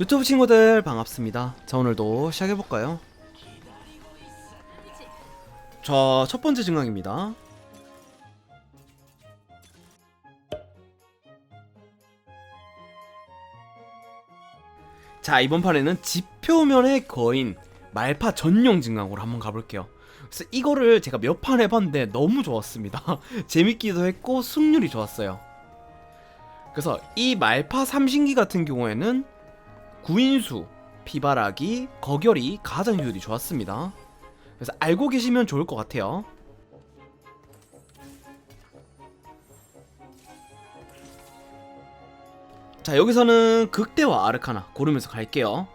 유튜브 친구들 반갑습니다. 자 오늘도 시작해볼까요? 자 첫 번째 증강입니다. 자 이번 판에는 지표면의 거인 말파 전용 증강으로 한번 가볼게요. 그래서 이거를 제가 몇 판 해봤는데 너무 좋았습니다. 재밌기도 했고 승률이 좋았어요. 그래서 이 말파 삼신기 같은 경우에는 구인수, 피바라기, 거결이 가장 효율이 좋았습니다. 그래서 알고 계시면 좋을 것 같아요. 자 여기서는 극대와 아르카나 고르면서 갈게요.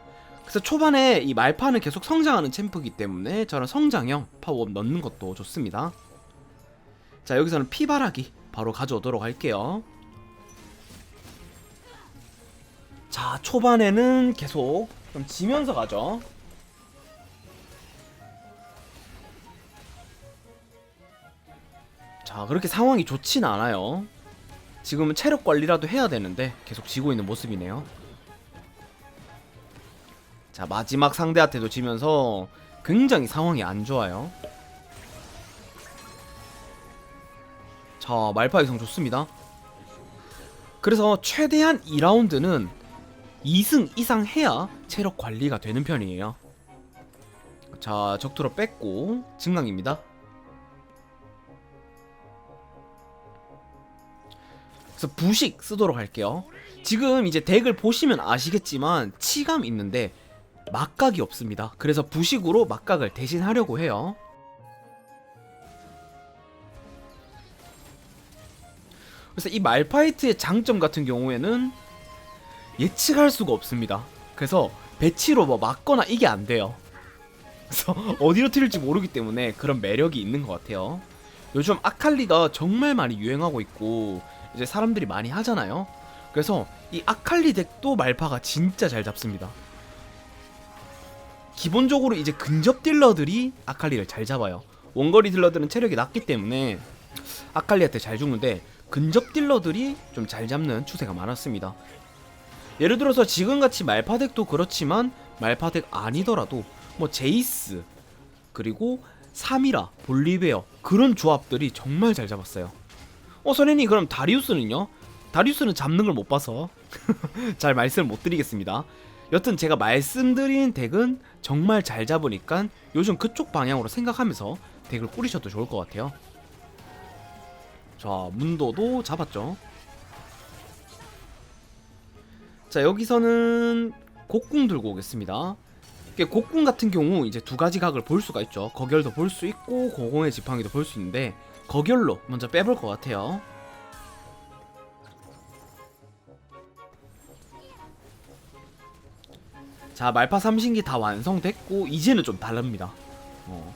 그래서 초반에 이 말파는 계속 성장하는 챔프이기 때문에 저는 성장형 파워업 넣는 것도 좋습니다. 자 여기서는 피바라기 바로 가져오도록 할게요. 자 초반에는 계속 좀 지면서 가죠. 자 그렇게 상황이 좋진 않아요. 지금은 체력 관리라도 해야 되는데 계속 지고 있는 모습이네요. 자 마지막 상대한테도 지면서 굉장히 상황이 안 좋아요. 자 말파 이성 좋습니다. 그래서 최대한 2라운드는 2승 이상 해야 체력 관리가 되는 편이에요. 자 적투로 뺐고 증강입니다. 그래서 부식 쓰도록 할게요. 지금 이제 덱을 보시면 아시겠지만 치감 있는데 막각이 없습니다. 그래서 부식으로 막각을 대신하려고 해요. 그래서 이 말파이트의 장점 같은 경우에는 예측할 수가 없습니다. 그래서 배치로 뭐 막거나 이게 안 돼요. 그래서 어디로 튈지 모르기 때문에 그런 매력이 있는 것 같아요. 요즘 아칼리가 정말 많이 유행하고 있고 이제 사람들이 많이 하잖아요. 그래서 이 아칼리 덱도 말파가 진짜 잘 잡습니다. 기본적으로 이제 근접 딜러들이 아칼리를 잘 잡아요. 원거리 딜러들은 체력이 낮기 때문에 아칼리한테 잘 죽는데 근접 딜러들이 좀 잘 잡는 추세가 많았습니다. 예를 들어서 지금같이 말파덱도 그렇지만 말파덱 아니더라도 뭐 제이스 그리고 사미라, 볼리베어 그런 조합들이 정말 잘 잡았어요. 어 선생님 그럼 다리우스는요? 다리우스는 잡는 걸 못 봐서 잘 말씀을 못 드리겠습니다. 여튼 제가 말씀드린 덱은 정말 잘 잡으니까 요즘 그쪽 방향으로 생각하면서 덱을 꾸리셔도 좋을 것 같아요. 자 문도도 잡았죠. 자 여기서는 곡궁 들고 오겠습니다. 곡궁 같은 경우 이제 두 가지 각을 볼 수가 있죠. 거결도 볼 수 있고 고공의 지팡이도 볼 수 있는데 거결로 먼저 빼볼 것 같아요. 자 말파 삼신기 다 완성됐고 이제는 좀 다릅니다. 어.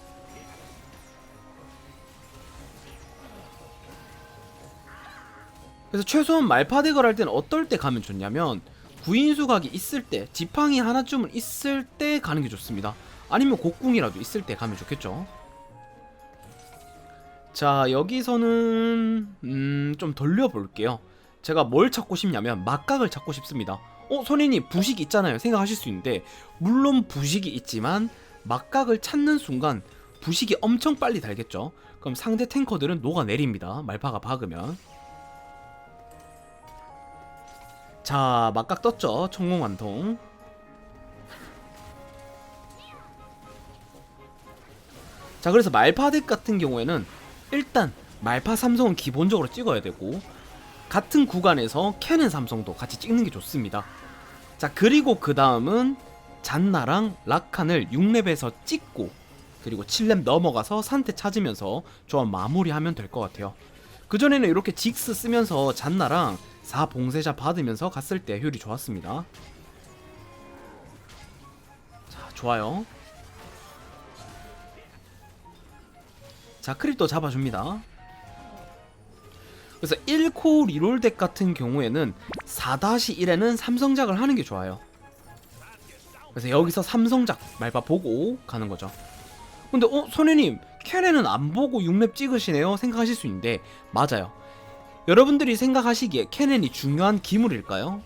그래서 최소한 말파덱을 할 때는 어떨 때 가면 좋냐면 구인 수 각이 있을 때 지팡이 하나쯤은 있을 때 가는 게 좋습니다. 아니면 곡궁이라도 있을 때 가면 좋겠죠. 자 여기서는 음, 좀 돌려볼게요. 제가 뭘 찾고 싶냐면 막각을 찾고 싶습니다. 어 선인이 부식 있잖아요 생각하실 수 있는데 물론 부식이 있지만 막각을 찾는 순간 부식이 엄청 빨리 달겠죠. 그럼 상대 탱커들은 녹아내립니다. 말파가 박으면. 자 막각 떴죠 청공 완통. 자 그래서 말파덱 같은 경우에는 일단 말파 삼성은 기본적으로 찍어야 되고 같은 구간에서 캐는 삼성도 같이 찍는 게 좋습니다. 자 그리고 그 다음은 잔나랑 라칸을 6렙에서 찍고 그리고 7렙 넘어가서 산태 찾으면서 조합 마무리하면 될 것 같아요. 그 전에는 이렇게 직스 쓰면서 잔나랑 4 봉쇄자 받으면서 갔을 때 효율이 좋았습니다. 자 좋아요. 자 크립도 잡아줍니다. 그래서 1코 리롤 덱 같은 경우에는 4-1에는 삼성작을 하는 게 좋아요. 그래서 여기서 삼성작 말바 보고 가는 거죠. 근데 어 선생님 캐넨은 안 보고 6렙 찍으시네요 생각하실 수 있는데 맞아요. 여러분들이 생각하시기에 캐넨이 중요한 기물일까요?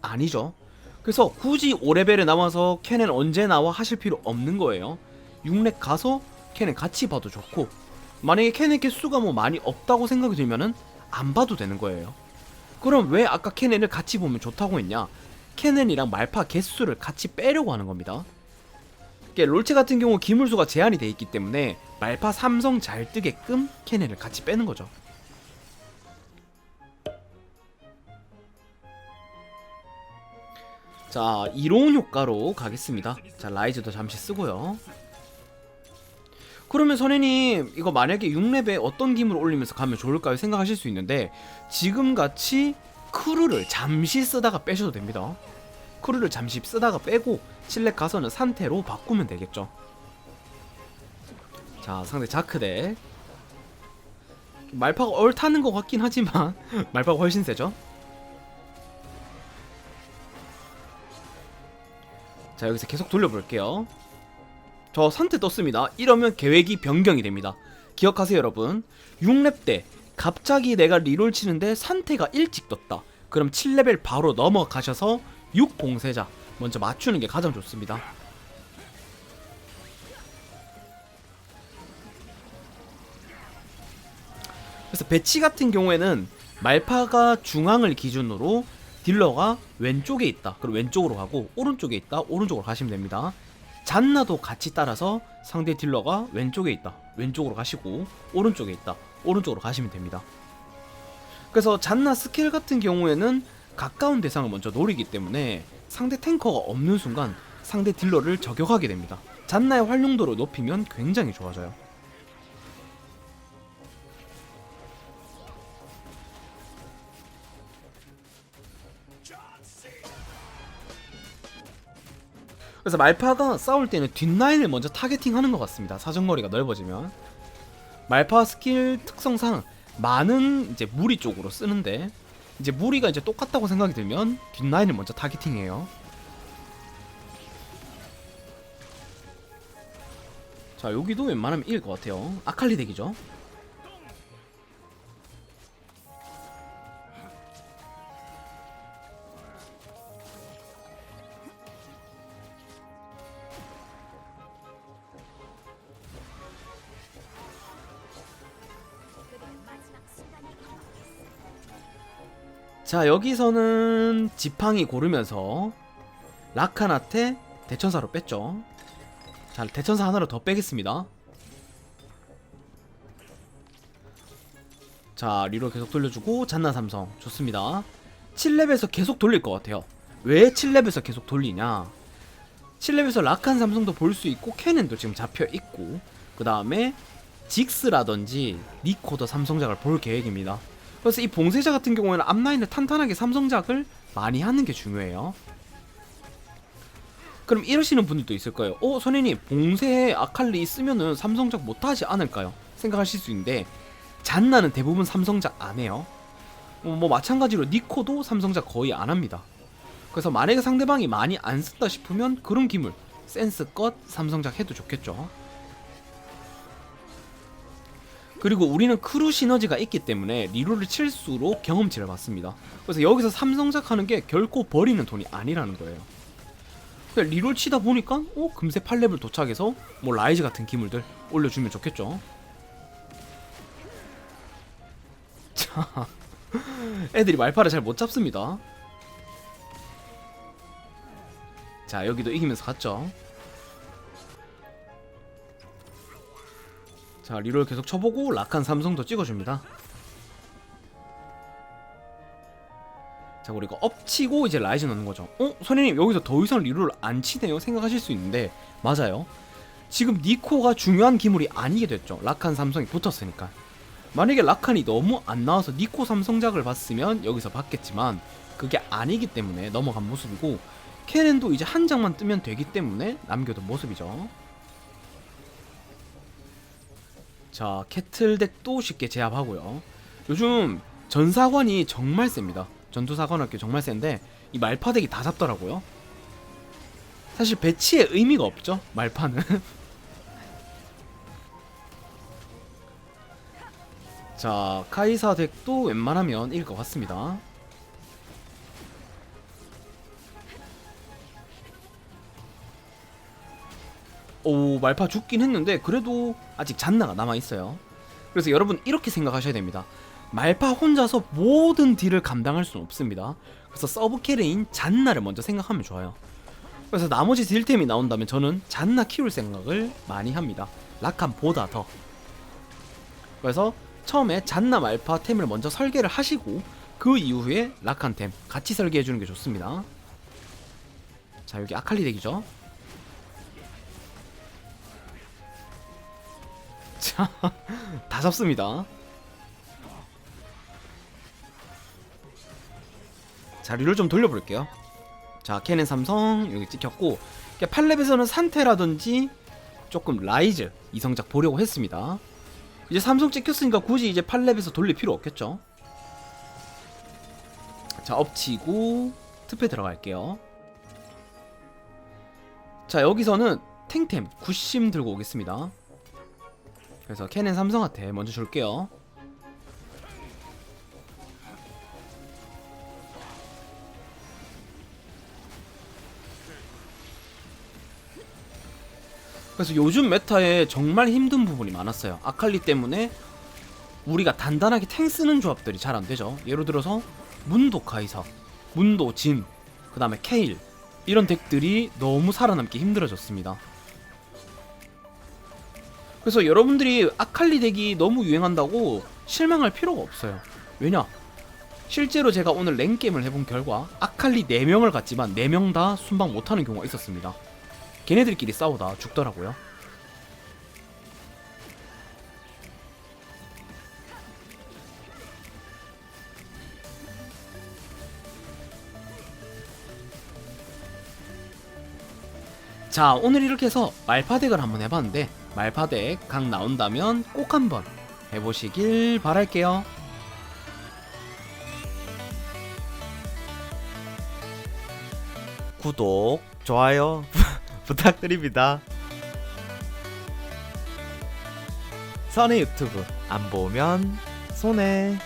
아니죠. 그래서 굳이 5레벨에 남아서 캐넨 언제 나와 하실 필요 없는 거예요. 6렙 가서 캐넨 같이 봐도 좋고 만약에 캐넨 개수가 뭐 많이 없다고 생각이 들면은 안 봐도 되는 거예요. 그럼 왜 아까 캐넨을 같이 보면 좋다고 했냐? 캐넨이랑 말파 개수를 같이 빼려고 하는 겁니다. 롤체 같은 경우 기물수가 제한이 돼 있기 때문에 말파 삼성 잘 뜨게끔 캐넨을 같이 빼는 거죠 자 이로운 효과로 가겠습니다. 자 라이즈도 잠시 쓰고요. 그러면 선생님 이거 만약에 6렙에 어떤 기물 올리면서 가면 좋을까요? 생각하실 수 있는데 지금같이 크루를 잠시 쓰다가 빼셔도 됩니다. 크루를 잠시 쓰다가 빼고 7렙 가서는 산태로 바꾸면 되겠죠. 자 상대 자크덱 말파가 얼타는 것 같긴 하지만 말파가 훨씬 세죠 자 여기서 계속 돌려볼게요. 저 산태 떴습니다. 이러면 계획이 변경이 됩니다. 기억하세요 여러분. 6렙 때 갑자기 내가 리롤 치는데 산태가 일찍 떴다. 그럼 7레벨 바로 넘어가셔서 6 봉쇄자 먼저 맞추는 게 가장 좋습니다. 그래서 배치 같은 경우에는 말파가 중앙을 기준으로 딜러가 왼쪽에 있다. 그럼 왼쪽으로 가고 오른쪽에 있다. 오른쪽으로 가시면 됩니다. 잔나도 같이 따라서 상대 딜러가 왼쪽에 있다. 왼쪽으로 가시고 오른쪽에 있다. 오른쪽으로 가시면 됩니다. 그래서 잔나 스킬 같은 경우에는 가까운 대상을 먼저 노리기 때문에 상대 탱커가 없는 순간 상대 딜러를 저격하게 됩니다. 잔나의 활용도를 높이면 굉장히 좋아져요. 그래서 말파가 싸울 때는 뒷라인을 먼저 타겟팅하는 것 같습니다. 사정거리가 넓어지면 말파 스킬 특성상 많은 이제 무리 쪽으로 쓰는데 이제 무리가 이제 똑같다고 생각이 들면 뒷라인을 먼저 타겟팅해요. 자 여기도 웬만하면 이길 것 같아요. 아칼리 덱이죠. 자 여기서는 지팡이 고르면서 라카나테 대천사로 뺐죠. 자 대천사 하나로 더 빼겠습니다. 자 리로 계속 돌려주고 잔나 삼성. 좋습니다. 7렙에서 계속 돌릴 것 같아요. 왜 7렙에서 계속 돌리냐? 7렙에서 라칸 삼성도 볼 수 있고 캐넨도 지금 잡혀 있고 그 다음에 직스라든지 니코더 삼성작을 볼 계획입니다 그래서 이 봉쇄자 같은 경우에는 앞라인을 탄탄하게 삼성작을 많이 하는 게 중요해요. 그럼 이러시는 분들도 있을 거예요. 어, 선생님, 봉쇄에 아칼리 쓰면은 삼성작 못하지 않을까요? 생각하실 수 있는데, 잔나는 대부분 삼성작 안 해요. 뭐, 뭐 마찬가지로 니코도 삼성작 거의 안 합니다. 그래서 만약에 상대방이 많이 안 쓴다 싶으면 그런 기물, 센스껏 삼성작 해도 좋겠죠. 그리고 우리는 크루 시너지가 있기 때문에 리롤을 칠수록 경험치를 받습니다. 그래서 여기서 삼성작 하는 게 결코 버리는 돈이 아니라는 거예요. 리롤 치다 보니까 어 금세 8레벨 도착해서 뭐 라이즈 같은 기물들 올려주면 좋겠죠. 자, 애들이 말파를 잘 못 잡습니다. 자 여기도 이기면서 갔죠. 자 리롤 계속 쳐보고 락한 삼성도 찍어줍니다. 자 그리고 엎치고 이제 라이즈 넣는 거죠. 어? 선생님 여기서 더 이상 리롤 안 치네요? 생각하실 수 있는데. 맞아요. 지금 니코가 중요한 기물이 아니게 됐죠. 락한 삼성이 붙었으니까. 만약에 락한이 너무 안 나와서 니코 삼성작을 봤으면 여기서 봤겠지만 그게 아니기 때문에 넘어간 모습이고 캐넨도 이제 한 장만 뜨면 되기 때문에 남겨둔 모습이죠 자 캐틀덱도 쉽게 제압하고요. 요즘 전사관이 정말 셉니다. 전투사관학교 정말 센데 이 말파덱이 다 잡더라고요. 사실 배치에 의미가 없죠 말파는. 자 카이사 덱도 웬만하면 이길 것 같습니다 오 말파 죽긴 했는데 그래도 아직 잔나가 남아 있어요. 그래서 여러분 이렇게 생각하셔야 됩니다. 말파 혼자서 모든 딜을 감당할 수는 없습니다. 그래서 서브 캐리인 잔나를 먼저 생각하면 좋아요. 그래서 나머지 딜템이 나온다면 저는 잔나 키울 생각을 많이 합니다. 라칸보다 더. 그래서 처음에 잔나 말파 템을 먼저 설계를 하시고 그 이후에 라칸 템 같이 설계해 주는 게 좋습니다. 자 여기 아칼리 덱이죠. 자, 다 잡습니다. 자리를 좀 돌려볼게요. 자, 캐넨 삼성 여기 찍혔고 8렙에서는 산테라든지 조금 라이즈 이성작 보려고 했습니다. 이제 삼성 찍혔으니까 굳이 이제 8렙에서 돌릴 필요 없겠죠. 자, 엎치고 특패 들어갈게요. 자, 여기서는 탱템 굿심 들고 오겠습니다. 그래서 캐넨 삼성한테 먼저 줄게요. 그래서 요즘 메타에 정말 힘든 부분이 많았어요. 아칼리 때문에 우리가 단단하게 탱 쓰는 조합들이 잘 안 되죠. 예를 들어서 문도 카이사, 문도 진, 그 다음에 케일 이런 덱들이 너무 살아남기 힘들어졌습니다. 그래서 여러분들이 아칼리 덱이 너무 유행한다고 실망할 필요가 없어요. 왜냐? 실제로 제가 오늘 랭게임을 해본 결과 아칼리 4명을 갔지만 4명 다 순방 못하는 경우가 있었습니다. 걔네들끼리 싸우다 죽더라고요. 자 오늘 이렇게 해서 말파덱을 한번 해봤는데 말파덱 각 나온다면 꼭 한번 해보시길 바랄게요. 구독, 좋아요 부탁드립니다. 선의 유튜브 안 보면 손해.